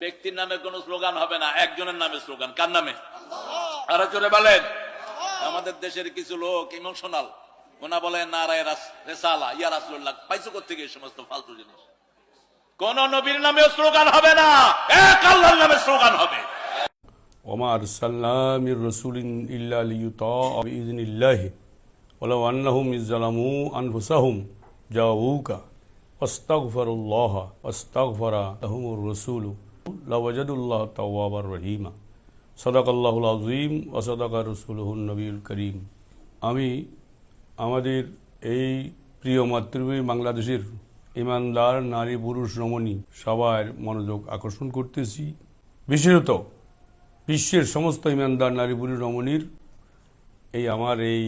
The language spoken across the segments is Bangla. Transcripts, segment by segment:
ব্যক্তির নামে কোন স্লোগান হবে না একজনের নামে স্লোগান কার নামে আরো জোরে বলেন আমাদের দেশের কিছু লোক ইমোশনাল ওনা বলেন নারায় রেসালা ইয়া রাসুল্লাহ পাইছো কোথেকে এই সমস্ত ফালতু জিনিস কোন নবীর নামে স্লোগান হবে না এক আল্লাহর নামে স্লোগান হবে وما أرسلنا من رسول إلا ليطاع بإذن الله ولو أنهم إذ ظلموا أنفسهم جاءوك واستغفروا الله واستغفر لهم الرسول রহিমা। সদাক আল্লাহ আজিম ও সদাক রসুল নবীল করিম। আমি আমাদের এই প্রিয় মাতৃভূমি বাংলাদেশের ইমানদার নারী পুরুষ রমণী সবার মনোযোগ আকর্ষণ করতেছি। বিশেষত বিশ্বের সমস্ত ইমানদার নারী পুরুষ রমণীর এই আমার এই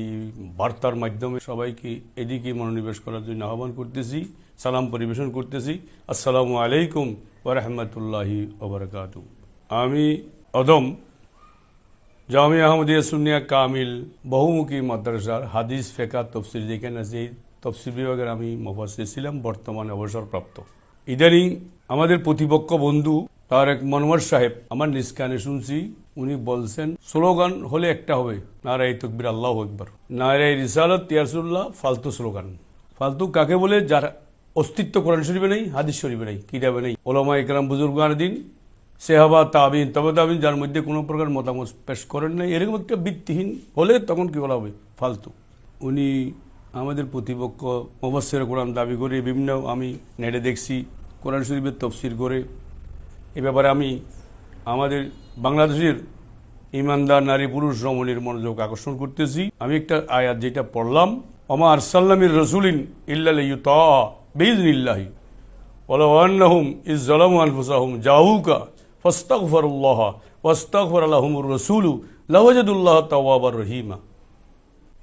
বার্তার মাধ্যমে সবাইকে এদিকে মনোনিবেশ করার জন্য আহ্বান করতেছি, সালাম পরিবেশন করতেছি। আসসালামু আলাইকুম ওরহমতুল্লাহি ওবরকাত। আমি অদম, জামি আহমদিয়া সুনিয়া কামিল, বহুমুখী মাদ্রাসার হাদিস ফেকা তফসির আছে এই তফসির বিভাগের আমি মফাসির ছিলাম, বর্তমানে অবসরপ্রাপ্ত। ইদানিং আমাদের প্রতিপক্ষ বন্ধু তার এক মনোয়ার সাহেব, আমার নিজ কানে শুনছি, উনি বলছেন, স্লোগান হলে একটা হবে, নারায় তকবির, আল্লাহ একবার নারায় রিসালত তিয়ারসুল্লাহ ফালতু স্লোগান। ফালতু কাকে বলে? যার অস্তিত্ব কোরআন শরীফে নেই, হাদিস শরীফে নেই, কিতাবে নেই। ওলামা ইকরাম বুজুর্গান দিন, সেহাবা, তাবিন, তবে তাবিন, যার মধ্যে কোনো প্রকার মতামত পেশ করেন নাই। এরকম একটা ভিত্তিহীন হলে তখন কি বলা হবে? ফালতু। উনি আমাদের প্রতিপক্ষ মুবাসের কোরআন দাবি করে, বিভিন্ন আমি নেটে দেখছি, কোরআন শরীফের তফসির করে। এ ব্যাপারে আমি আমাদের বাংলাদেশের ইমানদার নারী পুরুষ রমণীর মনোযোগ আকর্ষণ করতেছি। আমি একটা আয়াত যেটা পড়লাম অমা আরসাল্লামির রসুলিন ইল্লা বেইজনিল্লাহি ওলাহুম ইজলাম আনফুসাহুম জাহুকা ফস্তাকফরুল্লাহ ফস্তাকফর আল্লাহমুর রসুলু লহজদুল্লাহ তওয়াবর রহিমা।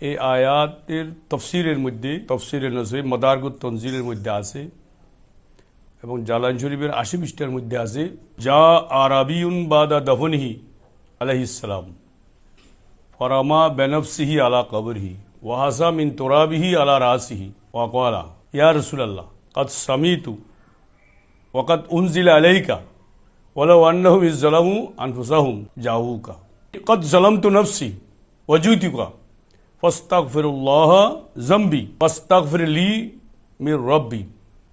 এই আয়াতের তফসিরের মধ্যে, তফসিরের নজরে মদারগুদ তনজিলের মধ্যে আছে এবং জালান শরীফের আশি পৃষ্ঠার মধ্যে আছে যা আরাবিউন বাদা দহনহি আলহিসাম ফরামা বেনফসিহি আলা কবরহি ওয়াহাসা মিন তোরাবিহি আলা রাসিহি ওয়াকওয়ালা ইয়া রসুলাল্লাহ কদ সামিতু ওয়াকাত উনজিলা আলাইকা ওয়ালাউ আন্নাহুম ইজ জালামু আনফুসাহুম জাউকা কদ জালামতু নফসি ওয়াজুতিকা ফাস্তাগফিরুল্লাহ জামবি ফাস্তাগফির লি মির রব্বি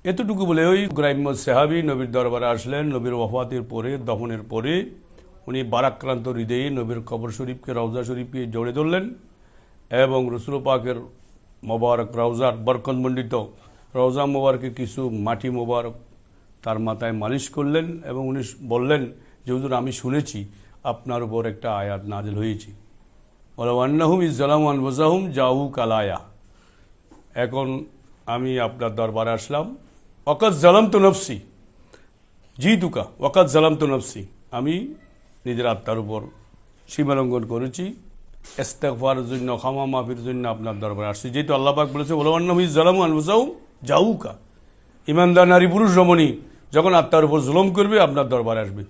এতটুকু বলে ওই গ্রাম্য সেহাবি নবীর দরবারে আসলেন। নবীর ওফাতের পরে দফনের পরে উনি বারাক্রান্ত হৃদয়ে নবীর কবর শরীফকে, রওজা শরীফকে জড়ে ধরলেন এবং রসুল পাকের মোবারক রওজার বরকতমণ্ডিত রওজা মোবারকে কিছু মাটি মোবারক তার মাথায় মালিশ করলেন এবং উনি বললেন যে, হুজুর, আমি শুনেছি আপনার উপর একটা আয়াত নাজিল হয়েছে। ওলাহুম ইজালাম আনবজাহুম জাহু কালায়া। এখন আমি আপনার দরবারে আসলাম। ওকাত জালাম তো নফসি জি দুকা ওকাত জালাম তো নফসি। আমি নিজের আত্মার উপর সীমালঙ্ঘন করেছি। এস্তেকফার জন্য, ক্ষমা মাফির জন্য আপনার দরবারে আসছি। যেহেতু আল্লাহ পাক বলেছে ওলাম ইজালাম আনবজাহুম জাহুকা ইমানদার নারী পুরুষ রমণী, যখন আত্মার উপর জুলম করবে, আপনার দরবারে আসবে।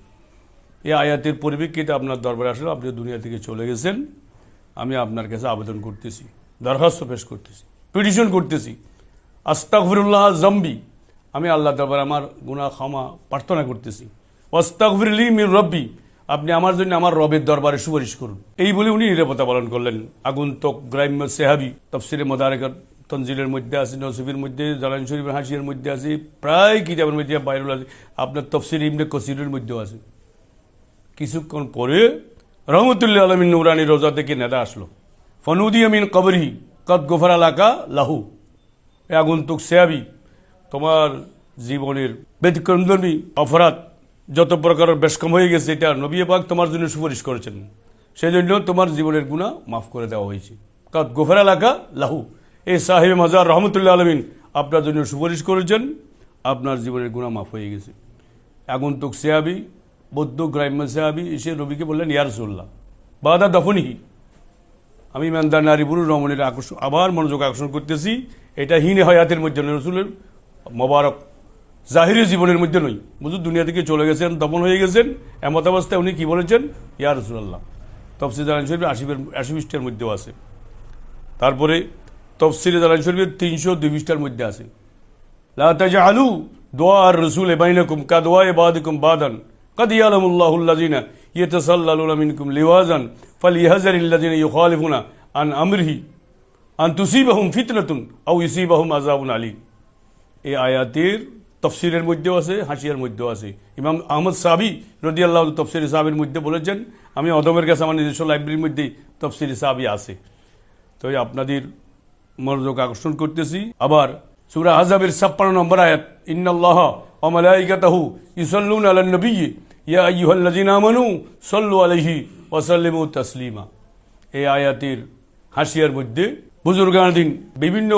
এই আয়াতের পরিপ্রেক্ষিতে আপনার দরবারে আসলে, আপনি দুনিয়া থেকে চলে গেছেন, আমি আপনার কাছে আবেদন করতেছি, দরখাস্ত পেশ করতেছি, পিটিশন করতেছি। আস্তাকফিরুল্লাহ জম্বি আমি আল্লাহ দরবার আমার গুনাহ ক্ষমা প্রার্থনা করতেছি। ওয়াস্তাকফিরলি মির রব্বি, আপনি আমার জন্য আমার রবের দরবারে সুপারিশ করুন। এই বলে উনি নিরাপত্তা পালন করলেন। আগন্তক গ্রাম্য সেহাবি, তফসিরে মদারেকার তনজিলের মধ্যে আছে, নসিফের মধ্যে জালান শরীফের হাসিয়ার মধ্যে আছে, প্রায় কিতাবের মধ্যে বাইরুল আছে আপনার তফসির ইমনে কসিরের মধ্যেও আছে। কিছুক্ষণ পরে রহমতুল্লাহ আলমিন নুরানি রোজা থেকে নেতা আসলো। ফনুদি আমিন কবরি কদ গোফর এলাকা লাহু। আগন্তুক সেয়াবি, তোমার জীবনের ব্যতিক্রমধর্মী অপরাধ, যত প্রকারের বেশ কম হয়ে গেছে, এটা নবী পাক তোমার জন্য সুপারিশ করেছেন। সেই জন্য তোমার জীবনের গুণা মাফ করে দেওয়া হয়েছে। কদ গোফর এলাকা লাহু। এই সাহেব মাজার রহমতুল্লাহ আলমিন, আপনার জন্য সুপারিশ করেছেন, আপনার জীবনের গুণা মাফ হয়ে গেছে। আগন্তুক সেয়াবি বৌদ্ধ গ্রাম্য সাহাবি এসে রবিকে বললেন ইয়ারসুল্লাহ বাদা দফনিহি। আমি ইমানদার নারী পুরুষ রমণের আকর্ষণ আবার মনোযোগ আকর্ষণ করতেছি, এটা হীন হয়াতের মধ্যে নয়, রসুলের মোবারক, জাহিরি জীবনের মধ্যে নই বুঝুন, দুনিয়া থেকে চলে গেছেন দমন হয়ে গেছেন, এমত অবস্থায় উনি কি বলেছেন? ইয়া রসুল্লাহ তফসির আলান শরীফ আশি আশি মধ্যেও আছে। তারপরে তফসিলে দালান শরীফের তিনশো দুই মধ্যে আছে। লাতাজা আলু দোয়া আর রসুল এবাইনকুম কাদোয়া এবাদকুম বাদান। কাদি আলমুল্লাহুল্লাজিনা ইয়েতসাল্লাহুল আমিনকুম লিওয়াজান ফাল ইহাজারিল্লাজিনা ইউখালিফুনা আন আমরহি আন তুসিবাহুম ফিতনাতুন আউ ইসিবাহুম আজাউন আলী এই আয়াতের তফসিরের মধ্যেও আছে, হাসিয়ার মধ্যেও আছে। ইমাম আহমদ সাবি রদি আল্লাহ তফসির সাহাবির মধ্যে বলেছেন, আমি অদমের কাছে আমার নিজস্ব লাইব্রেরির মধ্যেই তফসির সাহাবি আছে। তো আপনাদের মনোযোগ আকর্ষণ করতেছি। আবার সুরা হাজাবের ছাপ্পান্ন নম্বর আয়াত, ইন্নাল্লাহ ওয়া মালাইকাতাহু ইউসাল্লুনা আলান নবী, ইয়া আমানু সাল্লু আলাইহি ওয়া তাসলিমা। এই আয়াতের হাসিয়ার মধ্যে বুজুর্গানাদিন বিভিন্ন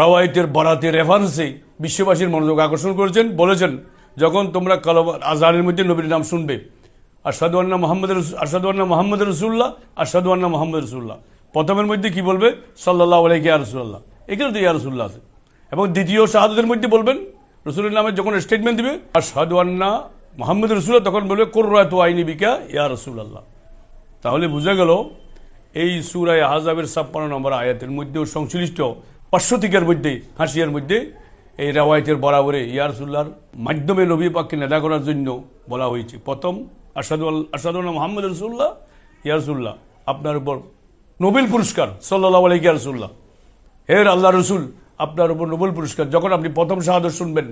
রাওয়ায়তের বরাতের রেফারেন্সে বিশ্ববাসীর মনোযোগ আকর্ষণ করেছেন, বলেছেন, যখন তোমরা কালো আজহারের মধ্যে নবীর নাম শুনবে আসাদু আন্না মোহাম্মদ আসাদু আন্না মোহাম্মদ রসুল্লাহ আসাদু আন্না মোহাম্মদ রসুল্লাহ প্রথমের মধ্যে কি বলবে? সাল্লাহ আলাইকি ইয়া রসুল্লাহ এখানে তো ইয়া রসুল্লাহ আছে। এবং দ্বিতীয় শাহাদতের মধ্যে বলবেন, রসুলের নামে যখন স্টেটমেন্ট দিবে আসাদু আন্না মোহাম্মদ রসুল্লাহ তখন বলবে, কোর্রাত আইনি বিকা ইয়া রসুল্লাহ তাহলে বোঝা গেল, এই সুরায় আজাবের ছাপ্পান্ন নম্বর আয়াতের মধ্যেও সংশ্লিষ্ট পার্শ্বতিকের মধ্যে, হাসিয়ার মধ্যে এই রেওয়ায়তের বরাবরে ইয়ারসুল্লাহর মাধ্যমে নবী পাককে নেতা করার জন্য বলা হয়েছে। প্রথম আসাদু আসাদুল্লাহ মোহাম্মদ রসুল্লাহ ইয়ারসুল্লাহ আপনার উপর নোবেল পুরস্কার সাল্লাহ আলাইকি ইয়ারসুল্লাহ হের আল্লাহ রসুল, আপনার উপর নোবেল পুরস্কার। যখন আপনি প্রথম শাহাদত শুনবেন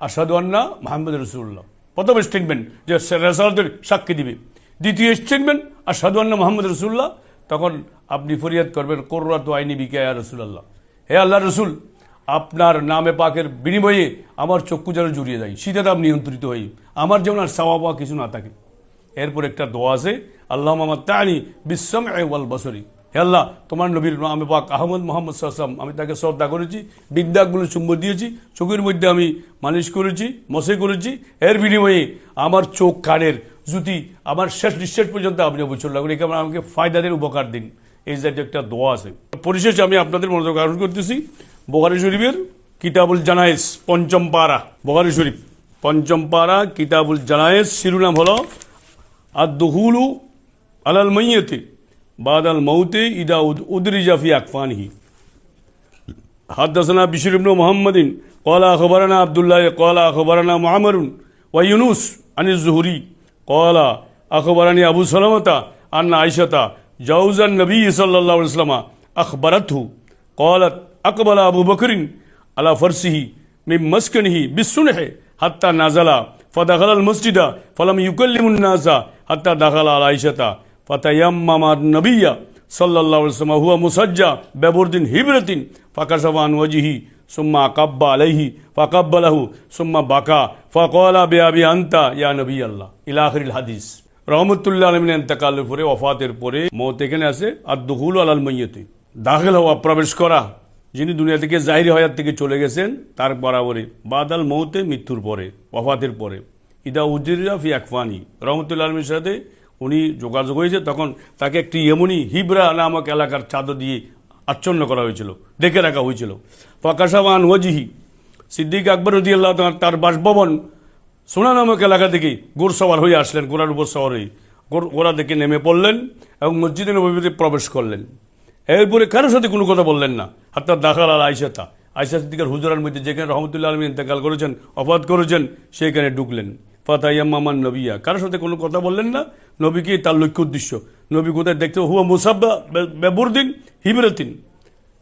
আসাদু আন্না মোহাম্মদ রসুল্লাহ প্রথম স্টেটমেন্ট যে রেসালতের সাক্ষী দিবে। দ্বিতীয় স্টেটমেন্ট আসাদু আন্না মোহাম্মদ রসুল্লাহ তখন আপনি ফরিয়াদ করবেন, কোর্রাত আইনি বিকায়া রসুল্লাহ হে আল্লাহ রসুল, আপনার নামে পাকের বিনিময়ে আমার চক্ষু যেন জুড়িয়ে যায় দাম নিয়ন্ত্রিত হই আমার যেমন আর পাওয়া কিছু না থাকে। এরপর একটা দোয়া আছে আল্লাহ মোহাম্মদ তানি বিশ্বম ওয়াল বসরি হে আল্লাহ, তোমার নবীর নামে পাক আহমদ মোহাম্মদ সাল্লাম আমি তাকে শ্রদ্ধা করেছি, বিদ্যাগুলো চুম্বর দিয়েছি, চোখের মধ্যে আমি মালিশ করেছি মশে করেছি। এর বিনিময়ে আমার চোখ কানের জুতি, আমার শেষ নিঃশ্বাস পর্যন্ত আপনি অবসর লাগুন এখানে আমাকে ফায়দা দেন উপকার দিন। এই জাতীয় একটা দোয়া আছে। পরিশেষে আমি আপনাদের মনোযোগ আকর্ষণ করতেছি। বোহারি শরীফের কিতাবুল জানায়েস, পঞ্চম পাড়া বোহারি শরীফ, পঞ্চম পাড়া কিতাবুল জানায়েস, শিরোনাম হলো আর দুহুলু আলাল মৈয়তে বাদাল মৌতে ইদা উদরিজাফি আকফানহি হাদ্দাসনা বিশির ইবনু মোহাম্মদিন কলা খবরানা আবদুল্লাহ কলা খবরানা মামরুন ওয়া ইউনুস আনিস জুহুরি কলা আখবরানি আবু সালামতা আন্না আইসাতা জাউজান নবী সাল্লাহ ইসলামা আখবরাতহু কলাত আকবল আবু বকরিন আলা ফরসিহি মিম মস্কনিহি বিসুনহে হাত্তা নাজালা ফদাখাল মসজিদা ফলাম ইউকল্লিমুন্নাসা হাত্তা দাখাল আল আইসাতা ফাতাইয়াম্মামার নবিয়া সাল্লাহ সাল্লাম হুয়া মুসজ্জা ব্যবরদিন হিবরতিন। ফাকাশাবান ওয়াজিহি সুম্মা আকাব্বা আলাইহি ফাকাব্বালাহু সুম্মা বাকা। ফাকলা বেআবি আন্তা, ইয়া নবী আল্লাহ ইলাহরিল হাদিস। রহমতুল্লাহ আলমিন এন্তেকালের পরে ওফাতের পরে মত এখানে আছে আর দুহুল আলাল মৈয়তে দাখিল হওয়া, প্রবেশ করা। যিনি দুনিয়া থেকে জাহির হয়ার থেকে চলে গেছেন, তার বরাবরে বাদাল মৌতে মৃত্যুর পরে অফাতের পরে। ইদা উজিরা ফি আকফানি। রহমতুল্লাহ আলমীর সাথে উনি যোগাযোগ হয়েছে, তখন তাকে একটি এমনই হিবরা নামক এলাকার চাদর দিয়ে আচ্ছন্ন করা হয়েছিল, ডেকে রাখা হয়েছিল। ফকাশাবান ওয়াজিহি, সিদ্দিক আকবর উদ্দিয়াল্লাহ তার বাসভবন সোনা নামক এলাকা থেকে গোর সওয়ার হয়ে আসলেন গোড়ার উপর সওয়ার হয়ে। গোড়া থেকে নেমে পড়লেন এবং মসজিদে নবীতে প্রবেশ করলেন। এরপরে কারোর সাথে কোনো কথা বললেন না। হাত্তার দাখাল আর আয়সাতা আয়সা সিদ্দিকার হুজুরার মধ্যে যেখানে রহমতুল্লাহ আলমী ইন্তেকাল করেছেন, অফাত করেছেন সেইখানে ঢুকলেন। ফাতাইয়াম্মামান নবিয়া। কারোর সাথে কোনো কথা বললেন না? নবীকে তার লক্ষ্য উদ্দেশ্য? নবী কোথায় দেখতে হুয়া মুসাব্বা বেবুরদিন হিবরতিন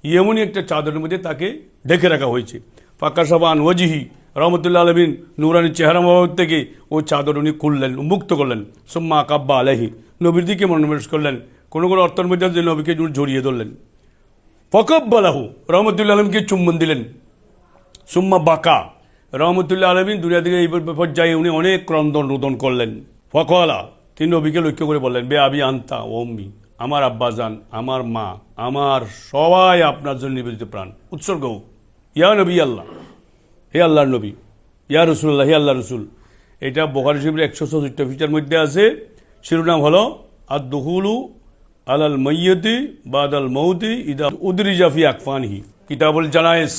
এমনই একটা চাদরের মধ্যে তাকে ঢেকে রাখা হয়েছে। ফাঁকা সাবান ওয়াজিহি, রহমতুল্লাহ আলমিন নুরানির চেহারা মোহাম্মদ থেকে ও চাদর উনি খুললেন মুক্ত করলেন। সুম্মা কাব্বা আলাহি নবীর দিকে মনোনিবেশ করলেন। কোনো কোনো অর্থের মধ্যে আছে নবীকে জড়িয়ে ধরলেন। ফকব্বালাহু, রহমতুল্লাহ আলমকে চুম্বন দিলেন। সুম্মা বাকা রহমতুল্লাহ আলমিন দুনিয়া থেকে এই পর্যায়ে উনি অনেক ক্রন্দন রোদন করলেন। ফকলা তিনি নবীকে লক্ষ্য করে বললেন, বে আবি আন্তা ওম্মি আমার আব্বাজান, আমার মা, আমার সবাই আপনার জন্য নিবেদিত প্রাণ। উৎসর্গ। ইয়া নবী আল্লাহ, হে আল্লাহর নবী, ইয়া রসুল্লাহ হে আল্লাহ রসুল। এটা বোখারি শিবির একশো চৌষট্টি ফিটার মধ্যে আছে। শিরোনাম হলো আর দহুলু আলাল মৈয়তি বাদাল মৌতি ইদা উদরি জাফি আকফানহি। কিতাবুল জানায়েস।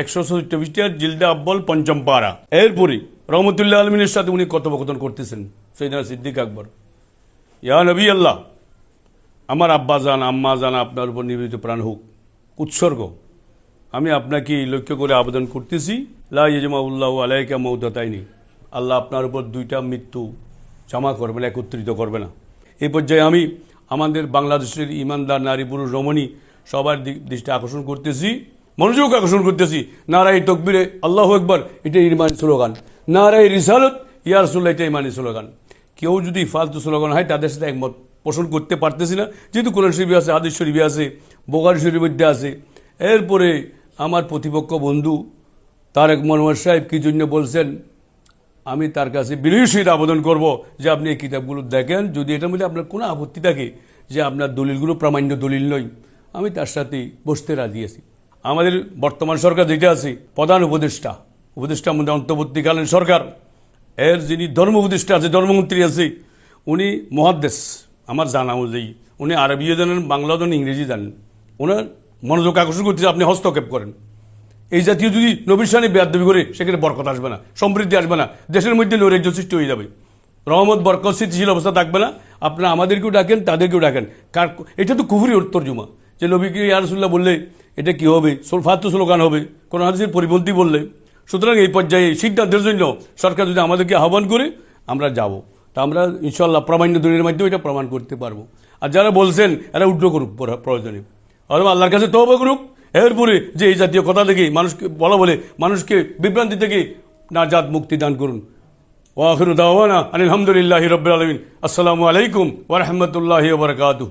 একশো ফিটার জিলদা আব্বল, পঞ্চম পাড়া। এরপরে রহমতুল্লাহ আলমিনের সাথে উনি কথোপকথন করতেছেন সৈদানা সিদ্দিক আকবর। ইয়া নবী আল্লাহ, আমার আব্বা জান আম্মা জান আপনার উপর নিবেদিত প্রাণ হোক। উৎসর্গ। আমি আপনাকে লক্ষ্য করে আবেদন করতেছি, লা ইজমাউল্লাহ আলাইকা মৌদাতাইনি আল্লাহ আপনার উপর দুইটা মৃত্যু জমা করবে না, একত্রিত করবে না। এই পর্যায়ে আমি আমাদের বাংলাদেশের ইমানদার, নারী, পুরুষ, রমণী সবার দৃষ্টি আকর্ষণ করতেছি। মনোযোগ আকর্ষণ করতেছি। নারাই তকবিরে আল্লাহ একবার এটা ইমানি স্লোগান। নারাই রিসালত ইয়ারসুল্লাহ এটা ইমানি স্লোগান। কেউ যদি ফালতু স্লোগান হয়, তাদের সাথে একমত পোষণ করতে পারতেছি না। যেহেতু কোরআন শরীফে আছে, হাদিস শরীফে আছে বোগার শরীফের মধ্যে আছে। এরপরে আমার প্রতিপক্ষ বন্ধু, তারেক মনোয়ার সাহেব কী জন্য বলছেন, আমি তার কাছে সহিত আবেদন করব যে আপনি এই কিতাবগুলো দেখেন। যদি এটার মধ্যে আপনার কোনো আপত্তি থাকে যে আপনার দলিলগুলো প্রামাণ্য দলিল নয়, আমি তার সাথে বসতে রাজি আছি। আমাদের বর্তমান সরকার যেটা আছে, প্রধান উপদেষ্টা উপদেষ্টার মধ্যে অন্তর্বর্তীকালীন সরকার, এর যিনি ধর্ম উপদেষ্টা আছে, ধর্মমন্ত্রী আছে, উনি মহাদ্দেশ, আমার জানা অনুযায়ী। উনি আরবিও জানেন, বাংলাও জানেন, ইংরেজি জানেন। ওনার মনোযোগ আকর্ষণ করতেছে আপনি হস্তক্ষেপ করেন। এই জাতীয় যদি নবীর সানি বেয়াদবি করে, সেখানে বরকত আসবে না, সমৃদ্ধি আসবে না, দেশের মধ্যে নৈরাজ্য সৃষ্টি হয়ে যাবে। রহমত, বরকত, স্থিতিশীল অবস্থা থাকবে না। আপনারা আমাদেরকেও ডাকেন, তাদেরকেও ডাকেন। কার এটা তো কুফুরি তর্জমা। যে নবীকে ইয়ারসুল্লাহ বললে, এটা কি হবে? ফাতু স্লোগান হবে। কোন হাদিসের পরিপন্থী বললে, সুতরাং এই পর্যায়ে সিদ্ধান্তের জন্য সরকার যদি আমাদেরকে আহ্বান করে, আমরা যাব। তা আমরা ইনশাল্লাহ প্রামাণ্য দলিলের মাধ্যমে এটা প্রমাণ করতে পারব। আর যারা বলছেন, এরা উল্টো করুক প্রয়োজনে। অথবা আল্লাহর কাছে তহবা করুক। এরপরে যে এই জাতীয় কথা থেকে মানুষকে বলা বলে, মানুষকে বিভ্রান্তি থেকে নাজাদ মুক্তি দান করুন। ওয়াখির দাওয়ানা আলহামদুলিল্লাহ আলমিন। আসসালামু আলাইকুম ওরহমতুল্লাহ বরকাতুহ।